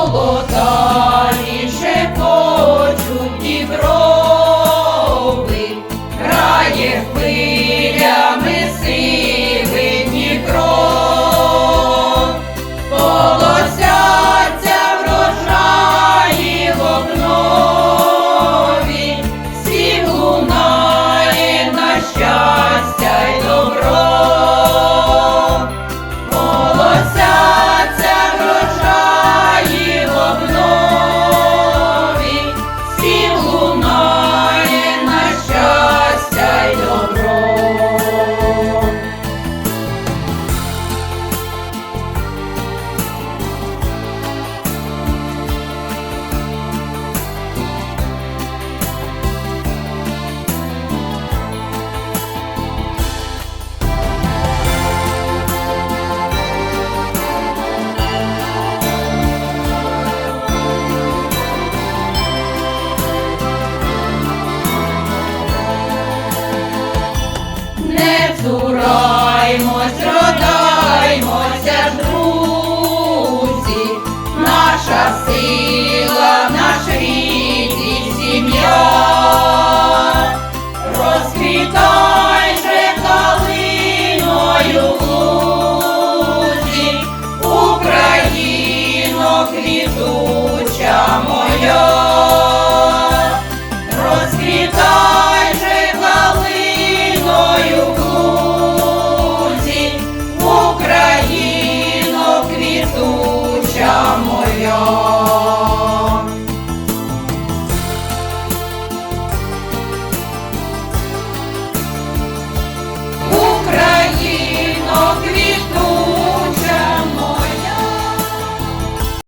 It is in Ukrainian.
Золотарі шепочуть діброви, грає хвиль. Oh.